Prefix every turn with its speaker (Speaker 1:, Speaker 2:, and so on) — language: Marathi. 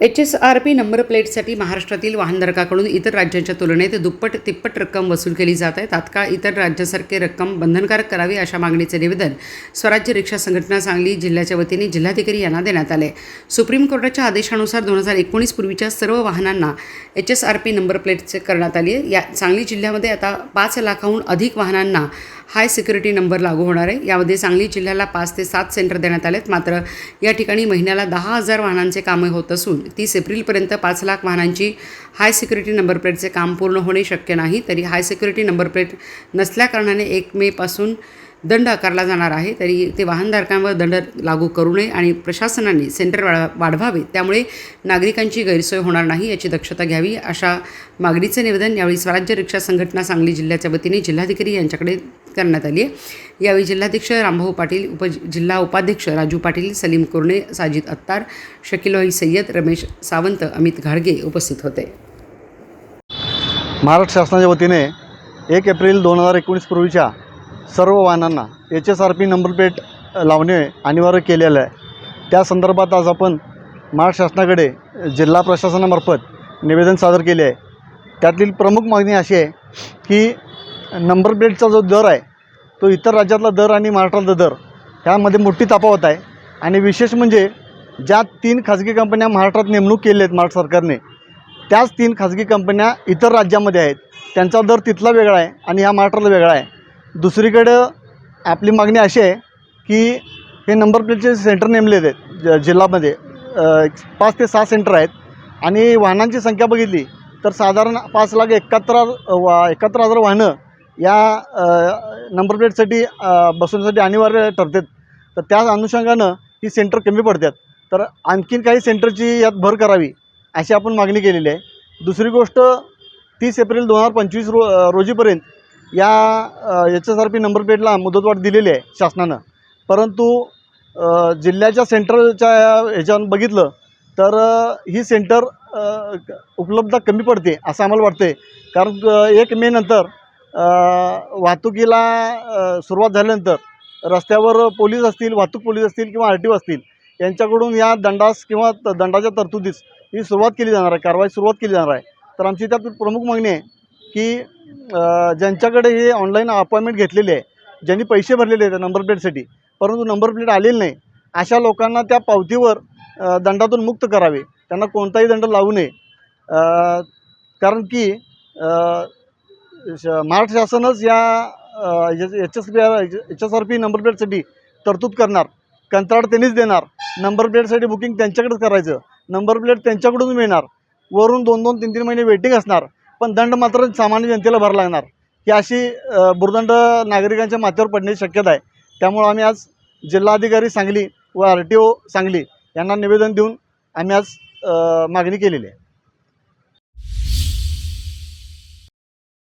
Speaker 1: H S R P number प्लेटसाठी महाराष्ट्रातील वाहनधारकाकडून इतर राज्यांच्या तुलनेत दुप्पट तिप्पट रक्कम वसूल केली जात आहे. तात्काळ इतर राज्यासारखे रक्कम बंधनकारक करावी अशा मागणीचे निवेदन स्वराज्य रिक्षा संघटना सांगली जिल्ह्याच्या वतीने जिल्हाधिकारी यांना देण्यात आले. सुप्रीम कोर्टाच्या आदेशानुसार दोन हजार एकोणीस पूर्वीच्या सर्व वाहनांना H S R P number प्लेटचे करण्यात आली आहे. या सांगली जिल्ह्यामध्ये आता पाच लाखाहून अधिक वाहनांना हाय सिक्युरिटी नंबर लागू होणार आहे. यामध्ये सांगली जिल्ह्याला पाच ते सात सेंटर देण्यात आलेत. मात्र या ठिकाणी महिन्याला दहा हजार वाहनांचे कामे होत असून तीस एप्रिलपर्यंत पाच लाख वाहनांची हाय सिक्युरिटी नंबर प्लेटचे काम पूर्ण होणे शक्य नाही. तरी हाय सिक्युरिटी नंबर प्लेट नसल्याकारणाने एक मेपासून दंड आकारला जाणार आहे तरी ते वाहनधारकांवर दंड लागू करू नये आणि प्रशासनाने सेंटर वाढ वाढवावे. त्यामुळे नागरिकांची गैरसोय होणार नाही याची दक्षता घ्यावी अशा मागणीचे निवेदन यावेळी स्वराज्य रिक्षा संघटना सांगली जिल्ह्याच्या वतीने जिल्हाधिकारी यांच्याकडे करण्यात आली आहे. यावेळी जिल्हाध्यक्ष रामभाऊ पाटील उप जिल्हा उपाध्यक्ष राजू पाटील सलीम कुर्णे साजिद अत्तार शकिलोई सय्यद रमेश सावंत अमित घाडगे उपस्थित होते.
Speaker 2: महाराष्ट्र शासनाच्या वतीने एक एप्रिल दोन हजार एकोणीस पूर्वीच्या सर्व वाहनांना H S R P number plate लावणे अनिवार्य केलेलं आहे. त्या संदर्भात आज आपण महाराष्ट्र शासनाकडे जिल्हा प्रशासनामार्फत निवेदन सादर केले आहे. त्यातील प्रमुख मागणी अशी आहे की नंबर प्लेटचा जो दर आहे तो इतर राज्यातला दर आणि महाराष्ट्रातला दर ह्यामध्ये मोठी तफावत आहे. आणि विशेष म्हणजे ज्या तीन खाजगी कंपन्या महाराष्ट्रात नेमणूक केली आहेत महाराष्ट्र सरकारने त्याच तीन खाजगी कंपन्या इतर राज्यामध्ये आहेत. त्यांचा दर तिथला वेगळा आहे आणि ह्या महाराष्ट्राला वेगळा आहे. दुसरीकडं आपली मागणी अशी आहे की हे नंबर प्लेटचे सेंटर नेमले आहेत ज जिल्ह्यामध्ये पाच ते सहा सेंटर आहेत. आणि वाहनांची संख्या बघितली तर साधारण पाच लाख एकाहत्तर वा एकाहत्तर हजार वाहनं या नंबर प्लेटसाठी बसवण्यासाठी अनिवार्य ठरतात. तर त्या अनुषंगानं ही सेंटर कमी पडतात. तर आणखीन काही सेंटरची यात भर करावी अशी आपण मागणी केलेली आहे. दुसरी गोष्ट तीस एप्रिल दोन हजार पंचवीस रो रोजीपर्यंत या H S R P number प्लेटला मुदतवाढ दिलेली आहे शासनानं. परंतु जिल्ह्याच्या सेंटरच्या ह्याच्यावर बघितलं तर ही सेंटर उपलब्ध कमी पडते असं आम्हाला वाटते कारण एक मे नंतर वाहतुकीला सुरुवात झाल्यानंतर रस्त्यावर पोलीस असतील वाहतूक पोलीस असतील किंवा आर टी ओ असतील यांच्याकडून या दंडास किंवा दंडाच्या तरतुदीस ही सुरुवात केली जाणार आहे कारवाई सुरुवात केली जाणार आहे. तर आमची त्यात प्रमुख मागणी आहे की ज्यांच्याकडे हे ऑनलाईन अपॉइंटमेंट घेतलेली आहे ज्यांनी पैसे भरलेले आहेत नंबर प्लेटसाठी परंतु नंबर प्लेट आलेली नाही अशा लोकांना त्या पावतीवर दंडातून मुक्त करावे. त्यांना कोणताही दंड लावू नये. कारण की श- महाराष्ट्र शासनच या H S P R H S R P number प्लेटसाठी तरतूद करणार. कंत्राट त्यांनीच देणार. नंबर प्लेटसाठी बुकिंग त्यांच्याकडेच करायचं. नंबर प्लेट त्यांच्याकडून मिळणार. वरून दोन दोन तीन तीन महिने वेटिंग असणार. पण दंड मात्र सामान्य जनतेला भरावा लागणार. ही अशी बुरदंड भुर्दंड नागरिकांच्या माथ्यावर पडण्याची शक्यता आहे. त्यामुळं आम्ही आज जिल्हाधिकारी सांगली व आर टी ओ सांगली यांना निवेदन देऊन आम्ही आज मागणी केलेली आहे.